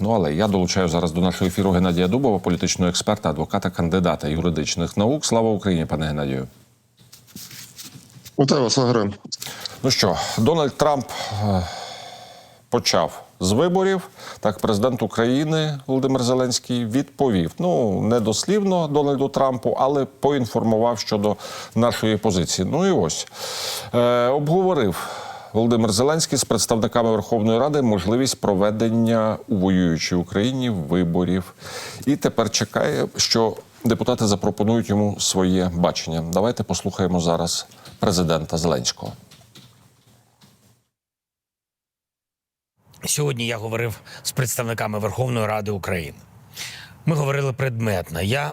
Ну але я долучаю зараз до нашого ефіру Геннадія Дубова, політичного експерта, адвоката, кандидата юридичних наук. Слава Україні, пане Геннадію. Вітаю вас, Агре. Ну що, Дональд Трамп е, почав з виборів. Так, президент України Володимир Зеленський відповів. Ну не дослівно Дональду Трампу, але поінформував щодо нашої позиції. Ну і ось е, обговорив. Володимир Зеленський з представниками Верховної Ради можливість проведення у воюючій Україні виборів. І тепер чекає, що депутати запропонують йому своє бачення. Давайте послухаємо зараз президента Зеленського. Сьогодні я говорив з представниками Верховної Ради України. Ми говорили предметно. Я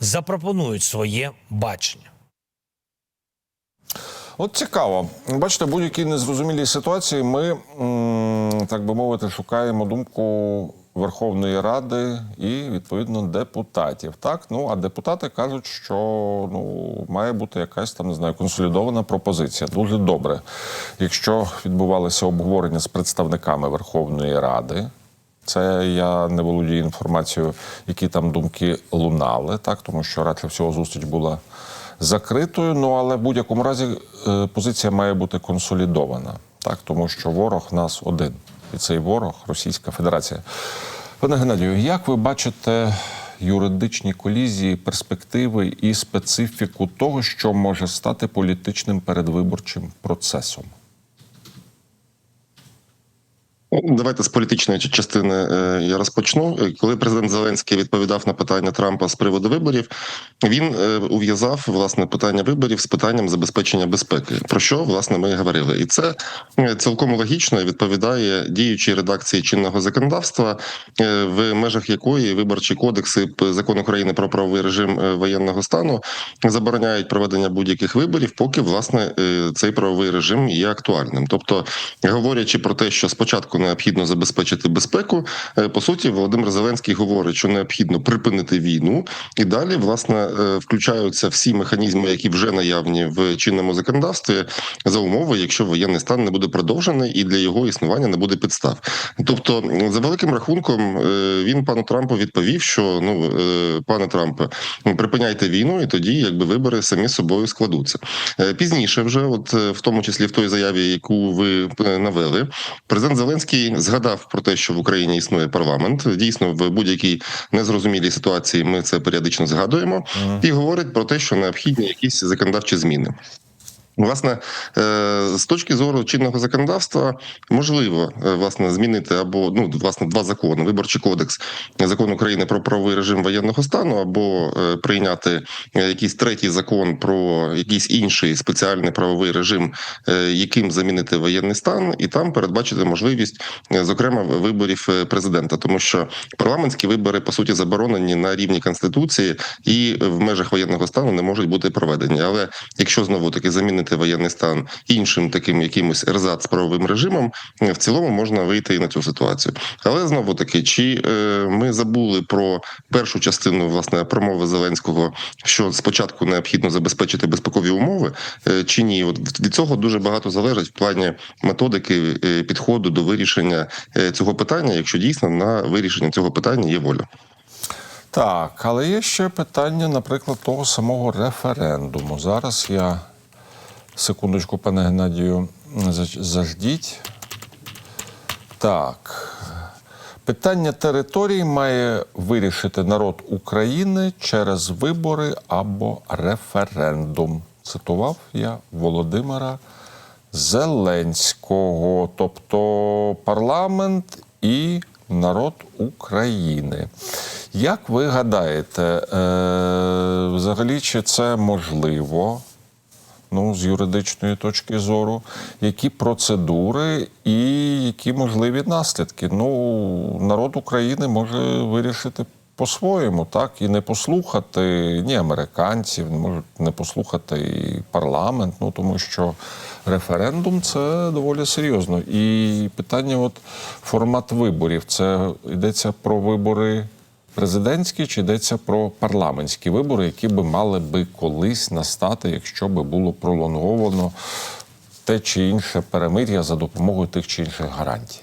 запропонують своє бачення. От цікаво. Бачите, будь-якій незрозумілій ситуації ми, так би мовити, шукаємо думку Верховної Ради і відповідно депутатів. Так, ну а депутати кажуть, що ну має бути якась там не знаю консолідована пропозиція. Дуже добре. Якщо відбувалося обговорення з представниками Верховної Ради. Це я не володію інформацією, які там думки лунали, так тому що радше всього зустріч була закритою. Ну але в будь-якому разі е, позиція має бути консолідована, так тому що ворог нас один, і цей ворог Російська Федерація. Пане Геннадію, як ви бачите юридичні колізії, перспективи і специфіку того, що може стати політичним передвиборчим процесом? Давайте з політичної частини е, я розпочну. Е, Коли президент Зеленський відповідав на питання Трампа з приводу виборів, він е, ув'язав власне питання виборів з питанням забезпечення безпеки. Про що власне ми і говорили, і це цілком логічно відповідає діючій редакції чинного законодавства, в межах якої виборчі кодекси закон України про правовий режим воєнного стану забороняють проведення будь-яких виборів, поки власне цей правовий режим є актуальним. Тобто, говорячи про те, що спочатку необхідно забезпечити безпеку, е, по суті, Володимир Зеленський говорить, що необхідно припинити війну, і далі власне е, включаються всі механізми, які вже наявні в чинному законодавстві, за умови, якщо воєнний стан не буде продовжений і для його існування не буде підстав. Тобто, за великим рахунком, е, він пану Трампу відповів, що ну пане Трампе, припиняйте війну, і тоді якби вибори самі собою складуться. Пізніше, вже, от в тому числі в той заяві, яку ви навели, президент Зеленський згадав про те, що в Україні існує парламент. Дійсно, в будь-якій незрозумілій ситуації ми це періодично згадуємо, і говорить про те, що необхідні якісь законодавчі зміни. Власне, е, з точки зору чинного законодавства можливо е, власне змінити або ну власне два закони: виборчий кодекс, закон України про правовий режим воєнного стану, або е, прийняти якийсь третій закон про якийсь інший спеціальний правовий режим, яким замінити воєнний стан, і там передбачити можливість, зокрема, виборів президента, тому що парламентські вибори по суті заборонені на рівні конституції і в межах воєнного стану не можуть бути проведені. Але якщо знову таки замінити воєнний стан іншим таким якимось ерзац правовим режимом, в цілому можна вийти і на цю ситуацію. Але знову таки, чи е, ми забули про першу частину власне промови Зеленського, що спочатку необхідно забезпечити безпекові умови, е, чи ні? От від цього дуже багато залежить в плані методики е, підходу до вирішення цього питання, якщо дійсно на вирішення цього питання є воля. Так, але є ще питання, наприклад, того самого референдуму. Зараз я секундочку, пане Геннадію, заждіть. Так. Питання території має вирішити народ України через вибори або референдум. Цитував я Володимира Зеленського, тобто парламент і народ України. Як ви гадаєте, е, взагалі, чи це можливо? Ну, з юридичної точки зору, які процедури і які можливі наслідки. Ну, народ України може вирішити по-своєму, так, і не послухати ні американців, можуть не послухати і парламент, ну тому що референдум це доволі серйозно. І питання, от формат виборів, це йдеться про вибори президентські чи йдеться про парламентські вибори, які би мали би колись настати, якщо би було пролонговано те чи інше перемир'я за допомогою тих чи інших гарантій.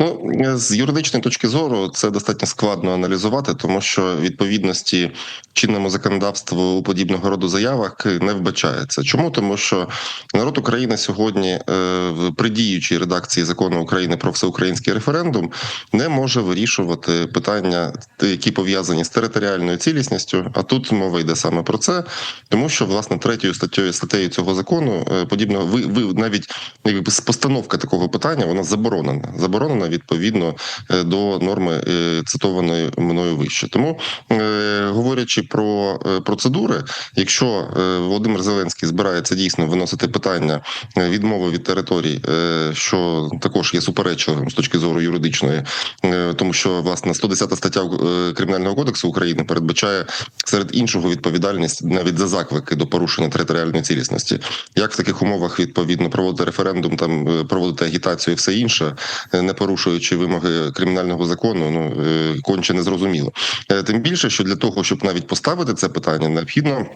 Ну, з юридичної точки зору це достатньо складно аналізувати, тому що відповідності чинному законодавству у подібного роду заявах не вбачається. Чому тому, що народ України сьогодні е, в придіючій редакції закону України про всеукраїнський референдум не може вирішувати питання, які пов'язані з територіальною цілісністю. А тут мова йде саме про це, тому що власне третьою статтею статтею цього закону е, подібного ви, ви навіть якби постановка такого питання вона заборонена. Заборонена відповідно е, до норми е, цитованої мною вище. Тому е, говорячи про процедури, якщо Володимир Зеленський збирається дійсно виносити питання відмови від територій, що також є суперечливим з точки зору юридичної, тому що власне 110 стаття кримінального кодексу України передбачає серед іншого відповідальність навіть за заклики до порушення територіальної цілісності. Як в таких умовах відповідно проводити референдум, там проводити агітацію, і все інше, не порушуючи вимоги кримінального закону, ну е, конче не зрозуміло. Е, Тим більше, що для того, щоб навіть поставити це питання, необхідно.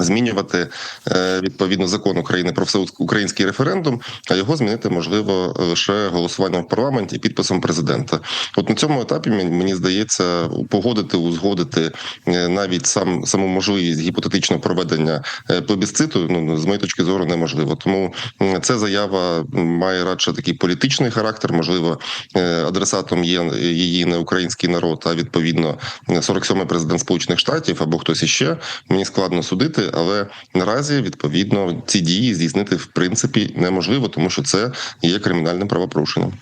Змінювати е, відповідно закон України про всеукраїнський референдум, а його змінити можливо лише голосуванням в парламенті і підписом президента. От на цьому етапі мені здається погодити, узгодити е, навіть сам саму можливість гіпотетичного проведення е, плебісциту. Ну з моєї точки зору неможливо. Тому ця заява має радше такий політичний характер. Можливо, адресатом є її не український народ, а відповідно 47-й президент Сполучених Штатів або хтось іще. Мені складно судити, але наразі відповідно ці дії здійснити в принципі неможливо, тому що це є кримінальним правопорушенням.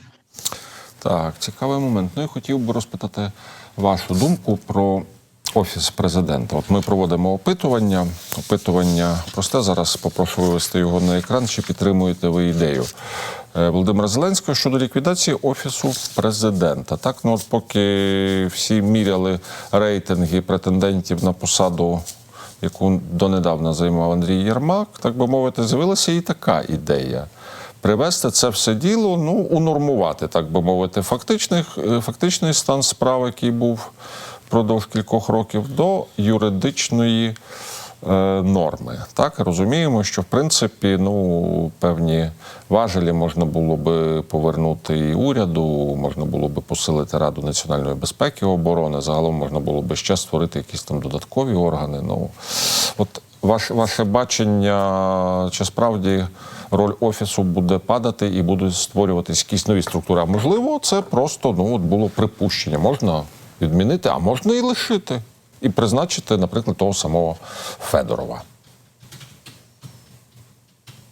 Так, цікавий момент. Ну, я хотів би розпитати вашу думку про офіс президента. От ми проводимо опитування. Опитування просте. Зараз попрошу вивести його на екран. Чи підтримуєте ви ідею е, Володимира Зеленського щодо ліквідації офісу президента? Так, ну от поки всі міряли рейтинги претендентів на посаду. Яку донедавна займав Андрій Єрмак, так би мовити, з'явилася і така ідея. Привести це все діло, ну, унормувати, так би мовити, фактичний, фактичний стан справ, який був впродовж кількох років, до юридичної е, норми. Так, розуміємо, що в принципі ну, певні важелі можна було би повернути і уряду, можна було би посилити Раду національної безпеки і оборони. Загалом можна було би ще створити якісь там додаткові органи. Ну, от ваше, ваше бачення, чи справді роль офісу буде падати і будуть створюватись якісь нові структури. А можливо, це просто ну от було припущення. Можна відмінити, а можна і лишити, і призначити, наприклад, того самого Федорова.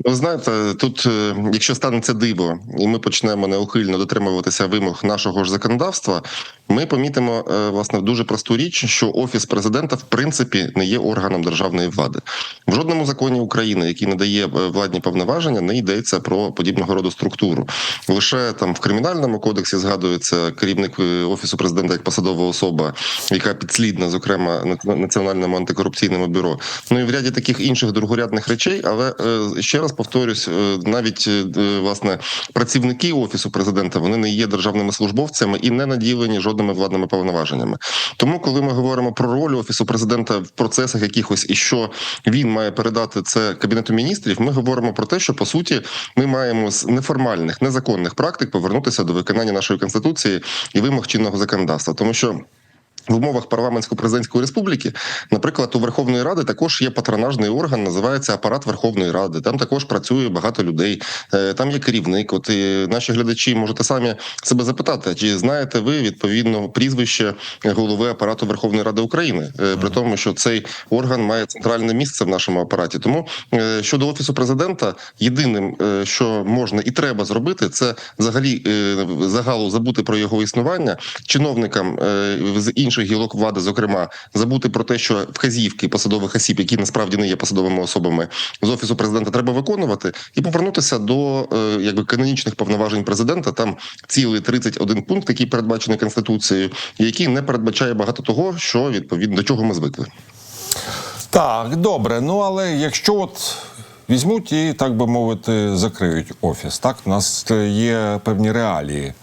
Ви знаєте, тут, е, якщо станеться диво, і ми почнемо неухильно дотримуватися вимог нашого ж законодавства, ми помітимо е, власне дуже просту річ, що офіс президента в принципі не є органом державної влади. В жодному законі України, який надає е, владні повноваження, не йдеться про подібного роду структуру. Лише там в кримінальному кодексі згадується керівник офісу президента як посадова особа, яка підслідна, зокрема на- національному антикорупційному бюро. Ну і в ряді таких інших другорядних речей, але ще раз повторюсь, е, навіть е, власне працівники офісу президента вони не є державними службовцями і не наділені жодними владними повноваженнями. Тому, коли ми говоримо про роль офісу президента в процесах якихось і що він має передати це кабінету міністрів, ми говоримо про те, що по суті ми маємо з неформальних незаконних практик повернутися до виконання нашої конституції і вимог чинного законодавства, тому що. В умовах парламентсько-президентської республіки, наприклад, у Верховної Ради також є патронажний орган, називається апарат Верховної Ради. Там також працює багато людей. е, Там є керівник. От і наші глядачі можете самі себе запитати, чи знаєте ви відповідно прізвище голови апарату Верховної Ради України, Е, при тому, що цей орган має центральне місце в нашому апараті. Тому е, щодо офісу президента, єдиним, що можна і треба зробити, це взагалі загалу забути про його існування чиновникам з інших інших гілок влади, зокрема, забути про те, що вказівки посадових осіб, які насправді не є посадовими особами з офісу президента, треба виконувати, і повернутися до е, якби канонічних повноважень президента. Там цілий 31 пункт, який передбачений конституцією, який не передбачає багато того, що відповідно до чого ми звикли. Так, добре. Ну але якщо от візьмуть і, так би мовити, закриють офіс, так у нас є певні реалії.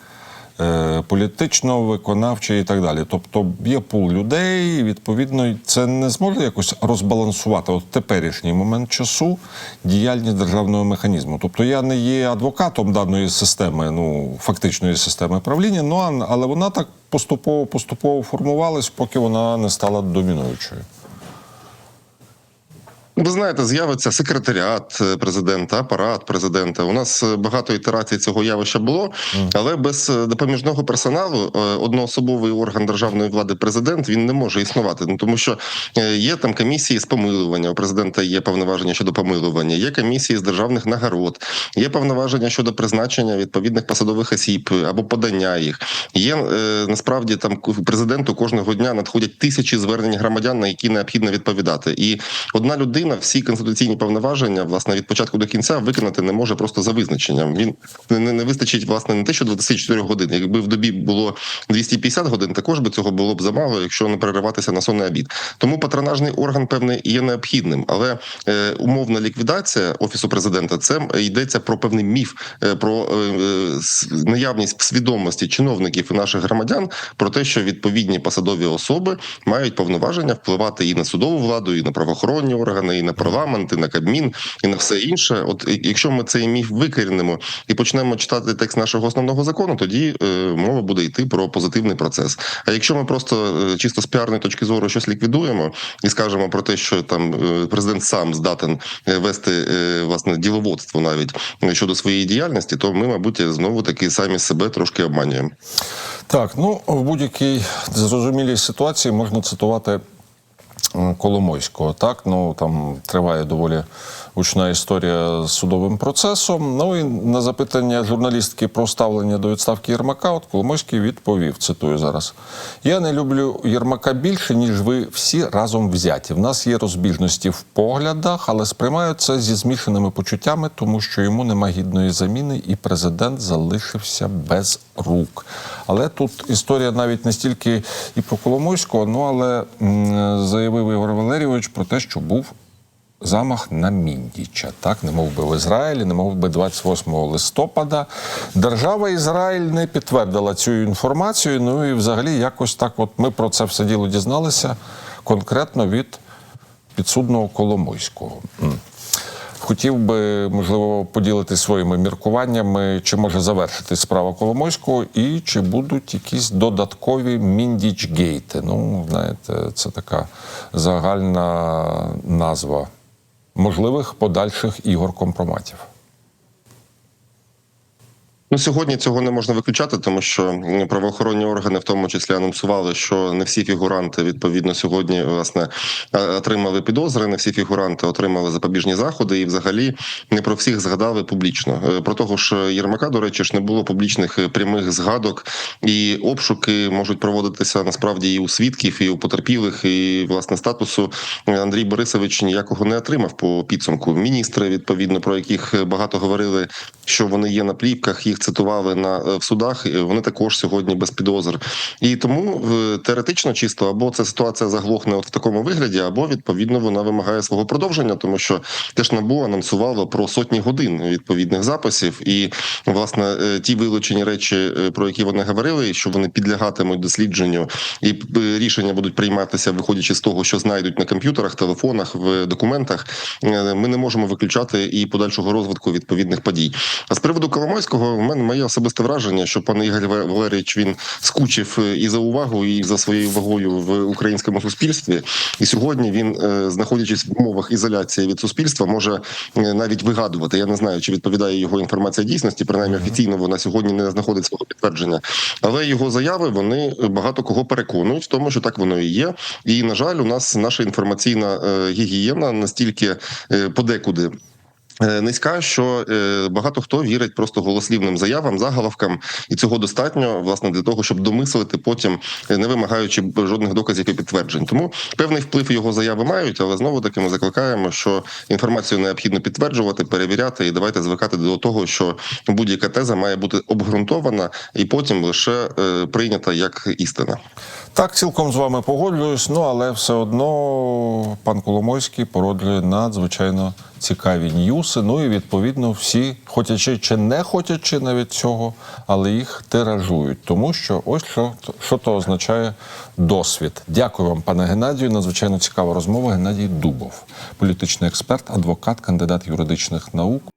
Е, Політично, виконавчі і так далі. Тобто є пул людей, відповідно, це не зможе якось розбалансувати от теперішній момент часу діяльність державного механізму. Тобто я не є адвокатом даної системи, ну фактичної системи правління, ну але вона так поступово поступово формувалась, поки вона не стала домінуючою. Ви знаєте, з'явиться секретаріат е, президента, апарат президента. У нас е, багато ітерацій цього явища було, але без е, допоміжного персоналу одноособовий орган державної влади президент він не може існувати. Ну тому що є там комісії з помилування. У президента є повноваження щодо помилування, є комісії з державних нагород, є повноваження щодо призначення відповідних посадових осіб або подання їх. Є насправді там президенту кожного дня надходять тисячі звернень громадян, на які необхідно відповідати. І одна людина всі конституційні повноваження, власне, від початку до кінця виконати не може просто за визначенням. Він не, не вистачить власне не те, що 24 годин. Якби в добі було 250 годин, також би цього було б замало, якщо не перериватися на сонний обід. Тому патронажний орган певний є необхідним, але е, умовна ліквідація офісу президента це йдеться про певний міф, е, про е, е, наявність свідомості чиновників і наших громадян про те, що відповідні посадові особи мають повноваження впливати і на судову владу, і на правоохоронні органи, і на парламент, і на кабмін, і на все інше. От якщо ми цей міф викорінимо і почнемо читати текст нашого основного закону, тоді е, мова буде йти про позитивний процес. А якщо ми просто е, чисто з піарної точки зору щось ліквідуємо і скажемо про те, що там е, президент сам здатен е, вести е, власне діловодство навіть е, щодо своєї діяльності, то ми, мабуть, знову таки самі себе трошки обманюємо. Так, ну в будь-якій зрозумілій ситуації можна цитувати Коломойського. Так, ну там триває доволі гучна історія з судовим процесом. Ну і на запитання журналістки про ставлення до відставки Єрмака, от Коломойський відповів: цитую зараз: Я не люблю Єрмака більше, ніж ви всі разом взяті. В нас є розбіжності в поглядах, але сприймаю це зі змішаними почуттями, тому що йому нема гідної заміни, і президент залишився без рук. Але тут історія навіть не стільки і про Коломойського, ну але м, заявив Ігор Валерійович про те, що був замах на Міндіча, так не мов би в Ізраїлі, не мов би 28 листопада. Держава Ізраїль не підтвердила цю інформацію. Ну і взагалі якось так, от ми про це все діло дізналися конкретно від підсудного Коломойського. Хотів би, можливо, поділитися своїми міркуваннями, чи може завершити справа Коломойського, і чи будуть якісь додаткові міндічгейти. Ну, знаєте, це така загальна назва можливих подальших ігор компроматів. Ну, сьогодні цього не можна виключати, тому що правоохоронні органи, в тому числі, анонсували, що не всі фігуранти відповідно сьогодні власне отримали підозри, не всі фігуранти отримали запобіжні заходи, і взагалі не про всіх згадали публічно. Е, Про того ж Єрмака, до речі, ж не було публічних е, прямих згадок, і обшуки можуть проводитися насправді і у свідків, і у потерпілих, і власне статусу е, Андрій Борисович ніякого не отримав по підсумку. Міністри, відповідно, про яких багато говорили, що вони є на плівках, їх цитували на е, в судах. Вони також сьогодні без підозр. І тому е, теоретично чисто або ця ситуація заглохне от в такому вигляді, або відповідно вона вимагає свого продовження, тому що теж набу анонсувало про сотні годин відповідних записів, і власне е, ті вилучені речі, про які вони говорили, що вони підлягатимуть дослідженню, і рішення будуть прийматися, виходячи з того, що знайдуть на комп'ютерах, телефонах, в документах. Ми не можемо виключати і подальшого розвитку відповідних подій. А з приводу Коломойського, мене моє особисте враження, що пан Ігор Валерійович він скучив е, і за увагу, і за своєю вагою в українському суспільстві. І сьогодні він, е, знаходячись в умовах ізоляції від суспільства, може е, навіть вигадувати. Я не знаю, чи відповідає його інформація дійсності. Принаймні офіційно вона сьогодні не знаходить свого підтвердження. Але його заяви вони багато кого переконують в тому, що так воно і є. І на жаль, у нас наша інформаційна гігієна настільки подекуди Низька, що е, багато хто вірить просто голослівним заявам, заголовкам, і цього достатньо власне для того, щоб домислити потім, е, не вимагаючи жодних доказів і підтверджень. Тому певний вплив його заяви мають, але знову таки ми закликаємо, що інформацію необхідно підтверджувати, перевіряти, і давайте звикати до того, що будь-яка теза має бути обґрунтована і потім лише е, прийнята як істина. Так, цілком з вами погоджуюсь, ну але все одно пан Коломойський породжує надзвичайно цікаві ньюси. Ну і відповідно всі, хотячи чи не хочячи навіть цього, але їх тиражують. Тому що ось що, що то означає досвід. Дякую вам, пане Геннадію. Надзвичайно цікава розмова. Геннадій Дубов, політичний експерт, адвокат, кандидат юридичних наук.